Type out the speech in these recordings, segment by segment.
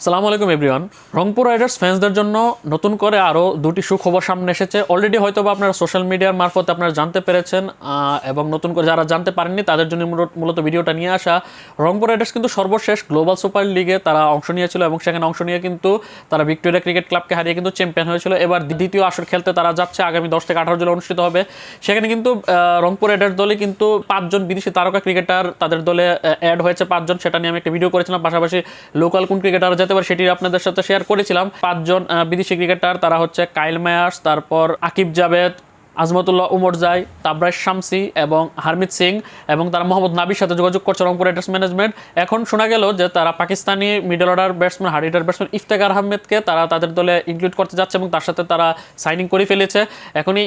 সালামু আলাইকুম, everyone. Rangpur Riders ফ্যান্সদের জন্য নতুন করে আরও দুটি সুখবর সামনে এসেছে। অলরেডি হয়তো বা আপনারা সোশ্যাল মিডিয়ার মারফত আপনারা জানতে পেরেছেন এবং নতুন করে যারা জানতে পারেননি, তাদের জন্য মূলত- ভিডিওটা নিয়ে আসা। রংপুর রাইডার্স কিন্তু সর্বশেষ গ্লোবাল সুপার লিগে তারা অংশ নিয়েছিল, এবং সেখানে অংশ নিয়ে কিন্তু তারা ভিক্টোরিয়া ক্রিকেট ক্লাবকে হারিয়ে কিন্তু চ্যাম্পিয়ন হয়েছিল। এবার দ্বিতীয় আসর খেলতে তারা যাচ্ছে, আগামী দশ থেকে আঠারো জুলাই অনুষ্ঠিত হবে। সেখানে কিন্তু রংপুর রাইডার্স দলে কিন্তু পাঁচজন বিদেশি তারকা ক্রিকেটার তাদের দলে অ্যাড হয়েছে পাঁচজন, সেটা নিয়ে আমি একটা ভিডিও করেছিলাম। পাশাপাশি লোকাল কোন ক্রিকেটার পারে সেটি আপনাদের সাথে শেয়ার করেছিলাম। পাঁচজন বিদেশি ক্রিকেটার তারা হচ্ছে কাইল মায়ার্স তারপর আকিব জাভেদ আজমতুল্লাহ উমর জাই তাবরাজ শামসি এবং হারমিত সিং এবং তারা মোহাম্মদ নাবির সাথে যোগাযোগ করছে রংপুর রাইডার্স ম্যানেজমেন্ট এখন শোনা গেল যে তারা Pakistani middle order batsman hard hitter batsman Iftikhar আহমেদকে তারা তাদের দলে ইনক্লুড করতে যাচ্ছে এবং তার সাথে তারা সাইনিং করে ফেলেছে। এখনই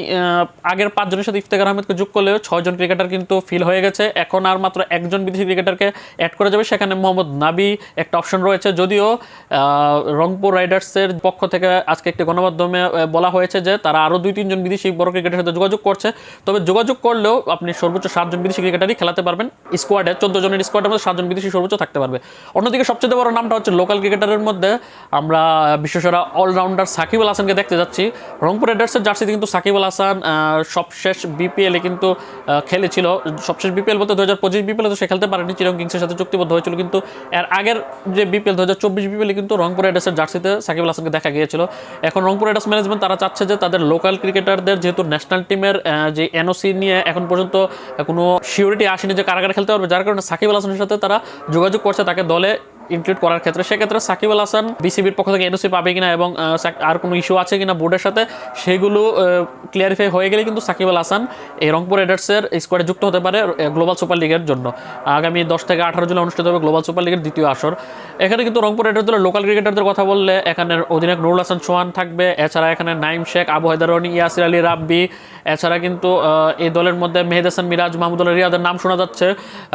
আগের পাঁচজনের সাথে ইফতেখার আহমেদকে যোগ করলেও ছয়জন ক্রিকেটার কিন্তু ফিল হয়ে গেছে। এখন আর মাত্র একজন বিদেশি ক্রিকেটারকে অ্যাড করে যাবে। সেখানে মোহাম্মদ নাবি একটা অপশন রয়েছে। যদিও রংপুর রাইডার্সের পক্ষ থেকে আজকে একটি গণমাধ্যমে বলা হয়েছে যে তারা আরও দুই তিনজন বিদেশি বড় ক্রিকেটের সাথে যোগাযোগ করছে। তবে যোগাযোগ করলেও আপনি সর্বোচ্চ সাতজন বিদেশি ক্রিকেটারই খেলাতে পারবেন। স্কোয়াডে চোদ্দ জনের স্কোয়াডের মধ্যে সাতজন বিদেশি সর্বোচ্চ থাকতে পারবে। অন্যদিকে সবচেয়ে বড় নামটা হচ্ছে লোকাল ক্রিকেটারের মধ্যে আমরা বিশ্বসেরা অলরাউন্ডার সাকিব আল হাসানকে দেখতে যাচ্ছি। রংপুর রাইডার্সের জার্সিতে কিন্তু সাকিব আল হাসান সবশেষ বিপিএলে কিন্তু খেলেছিল। সবশেষ বিপিএল বলতে দু হাজার পঁচিশ বিপিএলে তো সে খেলতে পারেনি, চিরং কিংসের সাথে চুক্তিবদ্ধ হয়েছিল। কিন্তু এর আগের যে বিপিএল দু হাজার চব্বিশ বিপিএলে কিন্তু রংপুর রাইডার্সের জার্সিতে সাকিব আল হাসানকে দেখা গিয়েছিল। এখন রংপুর রাইডার্স ম্যানেজমেন্ট তারা চাচ্ছে যে তাদের লোকাল ক্রিকেটারদের যেহেতু ন্যাশনাল টিমের যে এনওসি নিয়ে এখন পর্যন্ত কোনো সিউরিটি আসেনি যে কারাগারে খেলতে পারবে। যার কারণে সাকিব আল হাসানের সাথে তারা যোগাযোগ করছে তাকে দলে। ইনক্লুড করার ক্ষেত্রে, সেক্ষেত্রে সাকিব আল হাসান বিসিবির পক্ষ থেকে এনওসি পাবে কিনা এবং আর কোনো ইস্যু আছে কিনা বোর্ডের সাথে, সেগুলো ক্লিয়ারিফাই হয়ে গেলে কিন্তু সাকিব আল হাসান এই রংপুর রাইডার্সের স্কোয়াডে যুক্ত হতে পারে গ্লোবাল সুপার লিগের জন্য। আগামী দশ থেকে আঠারো জুলাই অনুষ্ঠিত হবে গ্লোবাল সুপার লিগের দ্বিতীয় আসর। এখানে কিন্তু রংপুর রাইডার্স দলের লোকাল ক্রিকেটারদের কথা বললে এখানে অধিনায়ক নুরুল হাসান সোহান থাকবে, এছাড়া এখানে নাইম শেখ, আবু হায়দার রনি, ইয়াসির আলী রাব্বি এছাড়া কিন্তু এই দলের মধ্যে মেহেদ হাসান, মিরাজ মাহমুদুল্লাহ রিয়াদের নাম শোনা যাচ্ছে।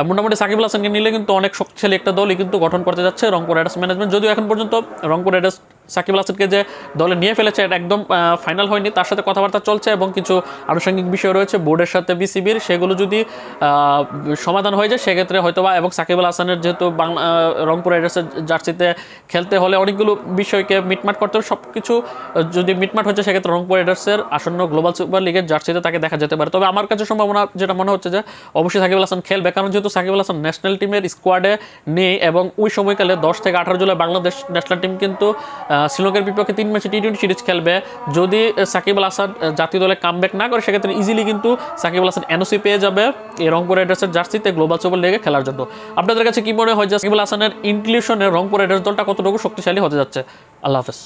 মোটামুটি সাকিব হাসানকে নিলে কিন্তু অনেক শক্তিশালী একটা দলই কিন্তু গঠন করতে যাচ্ছে রংপুর রাইডার্স ম্যানেজমেন্ট। যদিও এখন পর্যন্ত রংপুর রাইডার্স সাকিব আল যে দলে নিয়ে ফেলেছে, এটা একদম ফাইনাল হয়নি। তার সাথে কথাবার্তা চলছে এবং কিছু আনুষঙ্গিক বিষয় রয়েছে। বোর্ডের সাথে বিসিবির, সেগুলো যদি সমাধান হয়ে যায়, সেক্ষেত্রে হয়তোবা, এবং সাকিব আল হাসানের যেহেতু বাংলা রংপুর রাইডার্সের জার্সিতে খেলতে হলে অনেকগুলো বিষয়কে মিটমাট করতে হবে। সব কিছু যদি মিটমাট হচ্ছে সেক্ষেত্রে রংপুর রাইডার্সের আসন্ন গ্লোবাল সুপার লিগের জার্সিতে তাকে দেখা যেতে পারে। তবে আমার কাছে সম্ভাবনা, যেটা মনে হচ্ছে যে, অবশ্যই সাকিব আল হাসান খেলবে। কারণ যেহেতু সাকিব আল হাসান ন্যাশনাল টিমের স্কোয়াডে নেই এবং ওই সময়কালে দশ থেকে আঠারো জুলাই বাংলাদেশ ন্যাশনাল টিম কিন্তু শ্রীলঙ্কার বিপক্ষে তিন ম্যাচে টি টোয়েন্টি সিরিজ খেলবে। যদি সাকিব আল হাসান জাতীয় দলে কামব্যাক না করে, সেক্ষেত্রে ইজিলি কিন্তু সাকিব আল হাসান এনওসি পেয়ে যাবে এই রংপুর রাইডার্সের জার্সিতে গ্লোবাল সুপার লিগে খেলার জন্য। আপনাদের কাছে কি মনে হয় যে সাকিব আল হাসানের ইনক্লুশনে রংপুর রাইডার্স দলটা কতটুকু শক্তিশালী হতে যাচ্ছে? আল্লাহ হাফেজ।